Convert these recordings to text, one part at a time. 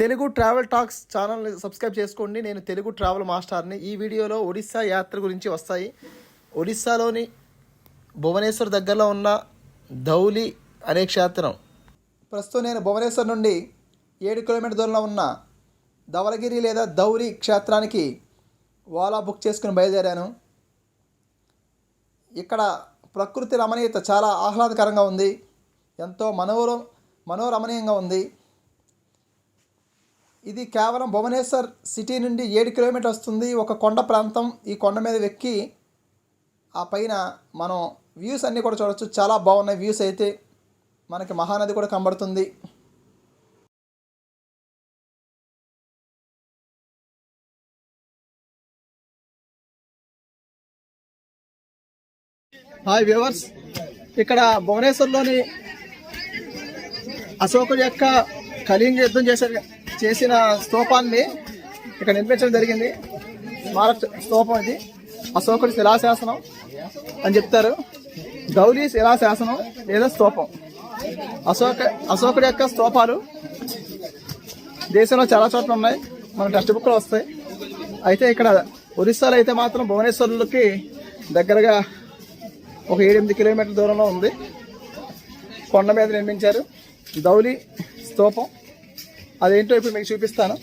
Telugu travel talks ఛానల్ని subscribe చేసుకోండి. నేను తెలుగు ట్రావెల్ మాస్టర్ని. ఈ వీడియోలో ఒడిస్సా యాత్ర గురించి వస్తాయి. ఒడిస్సాలోని భువనేశ్వర్ దగ్గరలో ఉన్న ధౌలి అనే క్షేత్రం. ప్రస్తుతం నేను భువనేశ్వర్ నుండి ఏడు కిలోమీటర్ దూరంలో ఉన్న ధవలగిరి లేదా ధౌలి క్షేత్రానికి ఓలా బుక్ చేసుకుని బయలుదేరాను. ఇక్కడ ప్రకృతి రమణీయత చాలా ఆహ్లాదకరంగా ఉంది. ఎంతో మనోర మనోరమణీయంగా ఉంది. ఇది కేవలం భువనేశ్వర్ సిటీ నుండి ఏడు కిలోమీటర్ వస్తుంది. ఒక కొండ ప్రాంతం. ఈ కొండ మీద ఎక్కి ఆ పైన మనం వ్యూస్ అన్నీ కూడా చూడొచ్చు. చాలా బాగున్నాయి వ్యూస్ అయితే. మనకి మహానది కూడా కనబడుతుంది. హాయ్ వ్యూవర్స్ ఇక్కడ భువనేశ్వర్లోని అశోకుడు యొక్క కళింగ యుద్ధం చేశారు. చేసిన స్తూపాన్ని ఇక్కడ నిర్మించడం జరిగింది. స్మారక స్తూపం ఇది. అశోకుడి శిలాశాసనం అని చెప్తారు. గౌరీ శిలాశాసనం లేదా స్తూపం. అశోక అశోకుడి యొక్క స్తూపాలు దేశంలో చాలా చోట్ల ఉన్నాయి. మన టెక్స్ట్ బుక్లో వస్తాయి. అయితే ఇక్కడ ఒరిస్సాలో అయితే మాత్రం భువనేశ్వర్లకి దగ్గరగా ఒక ఏడెనిమిది కిలోమీటర్ల దూరంలో ఉంది. కొండ మీద నిర్మించారు. ధౌలి స్తూపం. అదేంటో ఇప్పుడు మీకు చూపిస్తాను.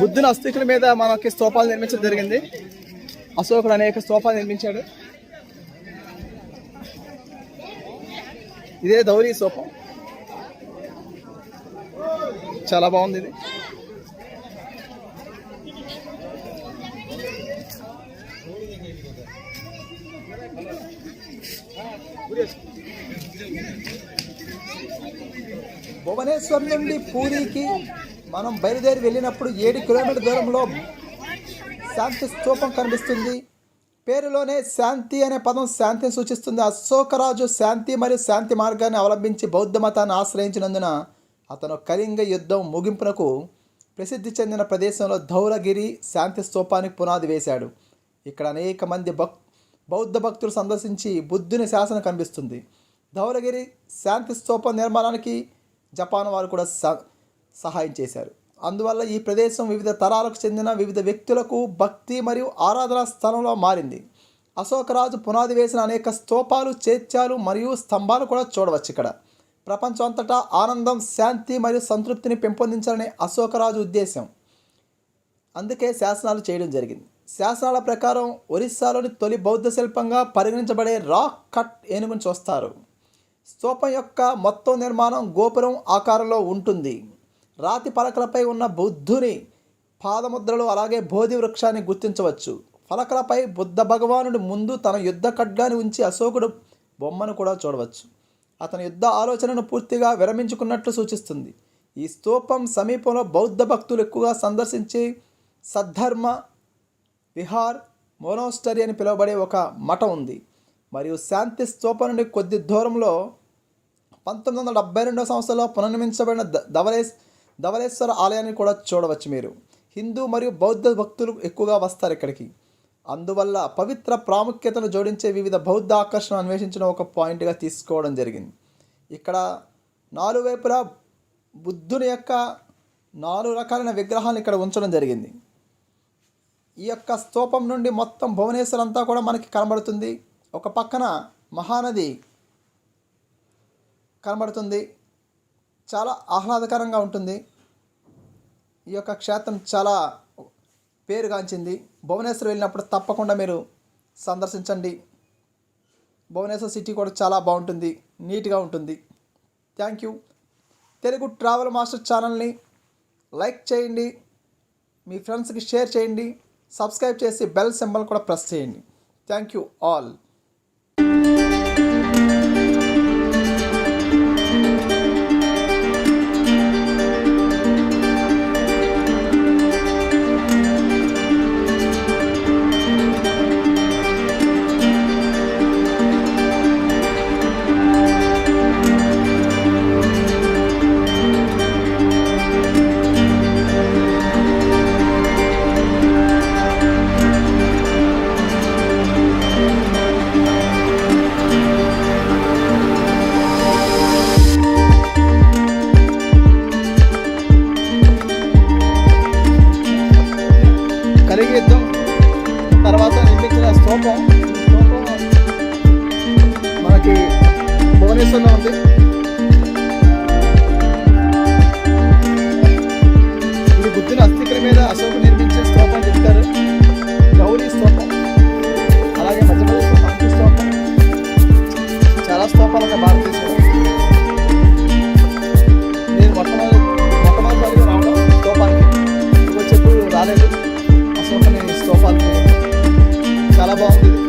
బుద్ధుని అస్థికుల మీద మనకి స్తూపాలు నిర్మించడం జరిగింది. అశోకుడు అనేక స్తూపాలు నిర్మించాడు. ఇదే దౌరీ స్తూపం. చాలా బాగుంది ఇది. భువనేశ్వర్ నుండి పూరికి మనం బయలుదేరి వెళ్ళినప్పుడు ఏడు కిలోమీటర్ దూరంలో శాంతి స్తూపం కనిపిస్తుంది. పేరులోనే శాంతి అనే పదం శాంతిని సూచిస్తుంది. అశోకరాజు శాంతి మరియు శాంతి మార్గాన్ని అవలంబించి బౌద్ధ మతాన్ని ఆశ్రయించినందున అతను కళింగ యుద్ధం ముగింపునకు ప్రసిద్ధి చెందిన ప్రదేశంలో ధౌలగిరి శాంతి స్తూపానికి పునాది వేశాడు. ఇక్కడ అనేక మంది భక్ బౌద్ధ భక్తులు సందర్శించి బుద్ధుని శాసనం కనిపిస్తుంది. ధౌలగిరి శాంతి స్తూపం నిర్మాణానికి జపాన్ వారు కూడా స సహాయం చేశారు. అందువల్ల ఈ ప్రదేశం వివిధ తరాలకు చెందిన వివిధ వ్యక్తులకు భక్తి మరియు ఆరాధనా స్థలంలో మారింది. అశోకరాజు పునాది వేసిన అనేక స్తూపాలు చేత్యాలు మరియు స్తంభాలు కూడా చూడవచ్చు ఇక్కడ. ప్రపంచం అంతటా ఆనందం శాంతి మరియు సంతృప్తిని పెంపొందించాలనే అశోకరాజు ఉద్దేశం. అందుకే శాసనాలు చేయడం జరిగింది. శాసనాల ప్రకారం ఒరిస్సాలోని తొలి బౌద్ధ శిల్పంగా పరిగణించబడే రాక్ కట్ ఏనుగును చూస్తారు. స్తూపం యొక్క మొత్తం నిర్మాణం గోపురం ఆకారంలో ఉంటుంది. రాతి పలకలపై ఉన్న బుద్ధుని పాదముద్రలు అలాగే బోధి వృక్షాన్ని గుర్తించవచ్చు. పలకలపై బుద్ధ భగవానుడి ముందు తన యుద్ధ ఖడ్గాన్ని ఉంచి అశోకుడు బొమ్మను కూడా చూడవచ్చు. అతని యుద్ధ ఆలోచనను పూర్తిగా విరమించుకున్నట్లు సూచిస్తుంది. ఈ స్తూపం సమీపంలో బౌద్ధ భక్తులు ఎక్కువగా సందర్శించి సద్ధర్మ విహార్ మోనోస్టరీ అని పిలువబడే ఒక మఠం ఉంది. మరియు శాంతి స్తూపం నుండి కొద్ది దూరంలో పంతొమ్మిది వందల డెబ్బై రెండవ సంవత్సరంలో పునర్నిర్మించబడిన ద- ధవలేశ్ ధవలేశ్వర ఆలయాన్ని కూడా చూడవచ్చు మీరు. హిందూ మరియు బౌద్ధ భక్తులు ఎక్కువగా వస్తారు ఇక్కడికి. అందువల్ల పవిత్ర ప్రాముఖ్యతను జోడించే వివిధ బౌద్ధ ఆకర్షణ అన్వేషించిన ఒక పాయింట్గా తీసుకోవడం జరిగింది. ఇక్కడ నాలుగు వైపులా బుద్ధుని యొక్క నాలుగు రకాలైన విగ్రహాలను ఇక్కడ ఉంచడం జరిగింది. ఈ యొక్క స్తూపం నుండి మొత్తం భువనేశ్వర్ అంతా కూడా మనకి కనబడుతుంది. ఒక పక్కన మహానది కనబడుతుంది. చాలా ఆహ్లాదకరంగా ఉంటుంది. ఈ యొక్క క్షేత్రం చాలా పేరుగాంచింది. భువనేశ్వర్ వెళ్ళినప్పుడు తప్పకుండా మీరు సందర్శించండి. భువనేశ్వర్ సిటీ కూడా చాలా బాగుంటుంది. నీట్గా ఉంటుంది. Thank you. Telugu travel master ఛానల్ని లైక్ చేయండి. మీ ఫ్రెండ్స్కి షేర్ చేయండి. సబ్స్క్రైబ్ చేసి బెల్ సింబల్ కూడా ప్రెస్ చేయండి. Thank you all. వ్యవస్థాపనగా భారతదేశం నేను మొట్టమొదటి మొట్టమొదటిసారిగా రావడం స్తోపానికి. వచ్చేప్పుడు రాలేదు. అసలు నేను స్తోపానికి. చాలా బాగుంది.